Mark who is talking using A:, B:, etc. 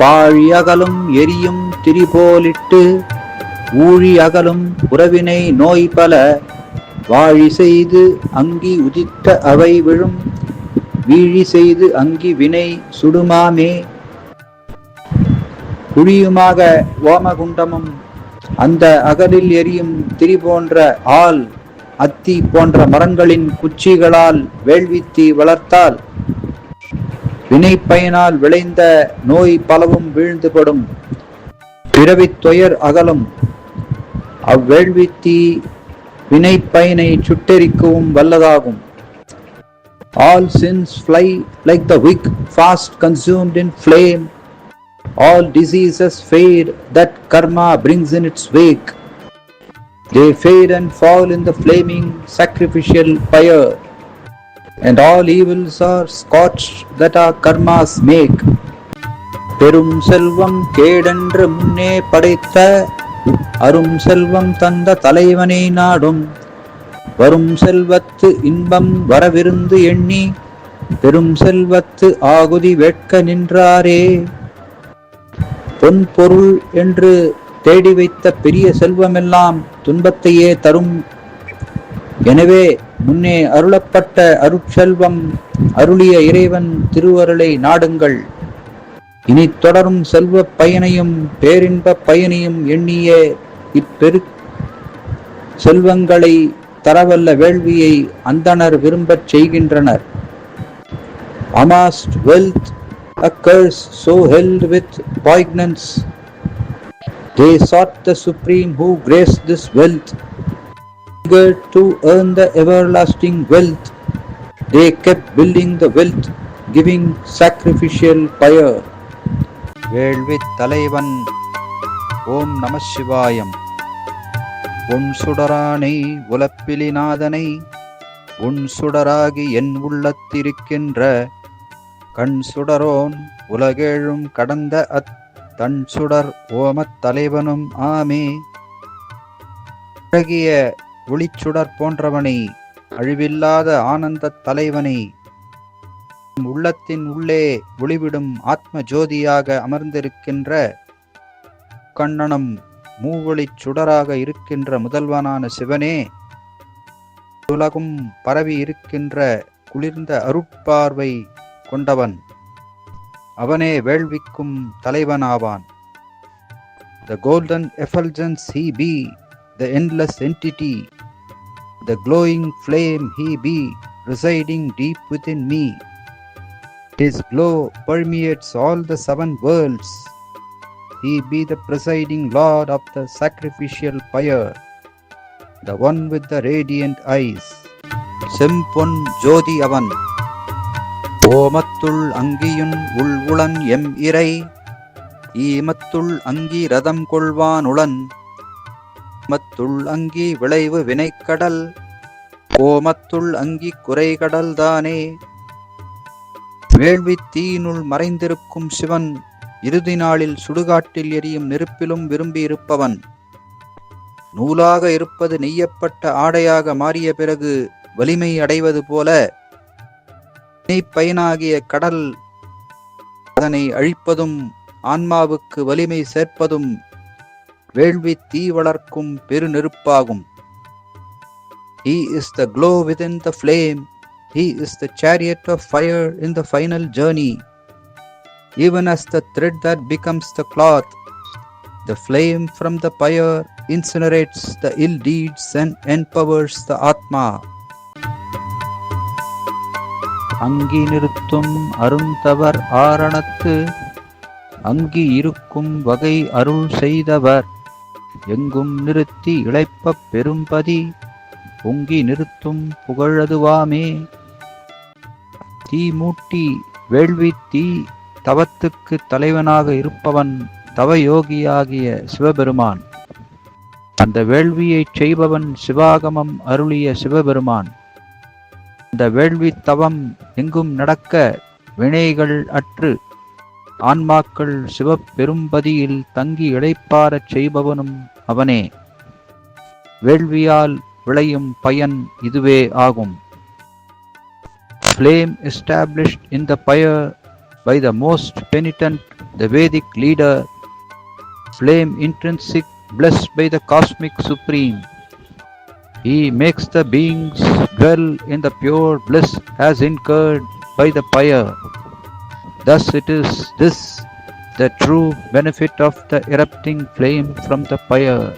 A: பாழி அகலும் எரியும் திரிபோலிட்டு ஊழி அகலும் உறவினை நோய் பல வாழி செய்து அங்கி உதித்த அவை விழும் வீழி செய்து அங்கி வினை சுடுமாமே. குழியுமாக ஓமகுண்டமும் அந்த அகலில் எரியும் திரி போன்ற ஆள் அத்தி போன்ற மரங்களின் குச்சிகளால் வேள்வித்தி வளர்த்தால் வினை விளைந்த நோய் பலவும் வீழ்ந்துபடும் பிறவித் துயர் அகலும் அவ்வேள்வி தீ வினை பயனை சுட்டெரிக்கவும் வல்லதாகும் all sins fly like the wick fast consumed in flame all diseases fare that karma brings in its wake they fare and fall in the flaming sacrificial fire And all evils are scorched that our karmas make. பெரும் செல்வம் கேடென்று முன்னே படைத்த அரும் செல்வம் தந்த தலைவனை நாடும். வரும் செல்வத்து இன்பம் வரவிருந்து எண்ணி பெரும் செல்வத்து ஆகுதி வேட்க நின்றாரே. பொன் பொருள் என்று தேடி வைத்த பெரிய செல்வமெல்லாம் துன்பத்தையே தரும். எனவே முன்னே அருளப்பட்ட அருட்செல்வம் அருளிய இறைவன் திருவருளை நாடுங்கள். இனி தொடரும் செல்வ பயனையும் பேரின்ப பயனையும் எண்ணிய இப்பெரு செல்வங்களை தரவல்ல வேள்வியை அந்தணர் விரும்பச் செய்கின்றனர். Amassed wealth occurs so so held with poignance. They sought the supreme who graced this wealth. Eager to earn the everlasting wealth. They kept building the wealth giving sacrificial fire. வேள்வி தலைவன் ஓம் நம சிவாயம் உன் சுடரானை உலப்பிலிநாதனை உன் சுடராகி என் உள்ளத்திருக்கின்ற கண் சுடரோன் உலகேழும் கடந்த அத் தன் சுடர் ஓமத் தலைவனும் ஆமே. அழகிய ஒளிச்சுடர் போன்றவனை அழிவில்லாத ஆனந்தத் தலைவனை. உள்ளத்தின் உள்ளே ஒளிவிடும் ஆத்ம ஜோதியாக அமர்ந்திருக்கின்ற கண்ணனும் மூவொளிச் சுடராக இருக்கின்ற முதல்வனான சிவனே உலகும் பரவி இருக்கின்ற குளிர்ந்த அருட்பார்வை கொண்டவன். அவனே வேள்விக்கும் தலைவனாவான். The golden effulgence C B the endless entity, the glowing flame he be, residing deep within me. His glow permeates all the seven worlds. He be the presiding Lord of the sacrificial fire, the one with the radiant eyes. செம்பொன் ஜோதி அவன் ஓமத்துள் அங்கியுன் உள் உளன் M இறை ஈமத்துள் அங்கி ரதம் கொள்வானுளன் மத்துள் அங்கி விளைவு வினைக்கடல். கோமத்துள் அங்கி குறைகடல் தானே. வேள்வி தீயினுள் மறைந்திருக்கும் சிவன் இறுதி நாளில் சுடுகாட்டில் எரியும் நெருப்பிலும் விரும்பி இருப்பவன் நூலாக இருப்பது நெய்யப்பட்ட ஆடையாக மாறிய பிறகு வலிமை அடைவது போல பயனாகிய கடல் அதனை அழிப்பதும் ஆன்மாவுக்கு வலிமை சேர்ப்பதும் வேள்வி தீ வளர்க்கும் பெருநெருப்பாகும் He is the glow within the flame. He is the chariot of fire in the final journey. Even as the thread that becomes the cloth, the flame from the fire incinerates the ill deeds and empowers the Atma. அங்கி நிறுத்தும் அருந்தவர் ஆரணத்து அங்கி இருக்கும் வகை அருள் செய்தவர் எங்கும் நிறுத்தி இழைப்பப் பெரும்பதி பொங்கி நிறுத்தும் புகழதுவாமே. தீ மூட்டி வேள்வி தீ தவத்துக்கு தலைவனாக இருப்பவன் தவயோகியாகிய சிவபெருமான். அந்த வேள்வியைச் செய்பவன் சிவாகமம் அருளிய சிவபெருமான். அந்த வேள்வி தவம் எங்கும் நடக்க வினைகள் அற்று ஆன்மாக்கள் சிவபெரும்பதியில் தங்கி இளைப்பாரச் செய்பவனும் அவனே வேள்வியால் விளையும் பயன் இதுவே ஆகும் flame established in the fire by the most penitent, the Vedic leader, flame intrinsic, blessed by the cosmic supreme. He makes the beings dwell in the pure bliss as incurred by the pyre. Thus it is this the true benefit of the erupting flame from the pyre.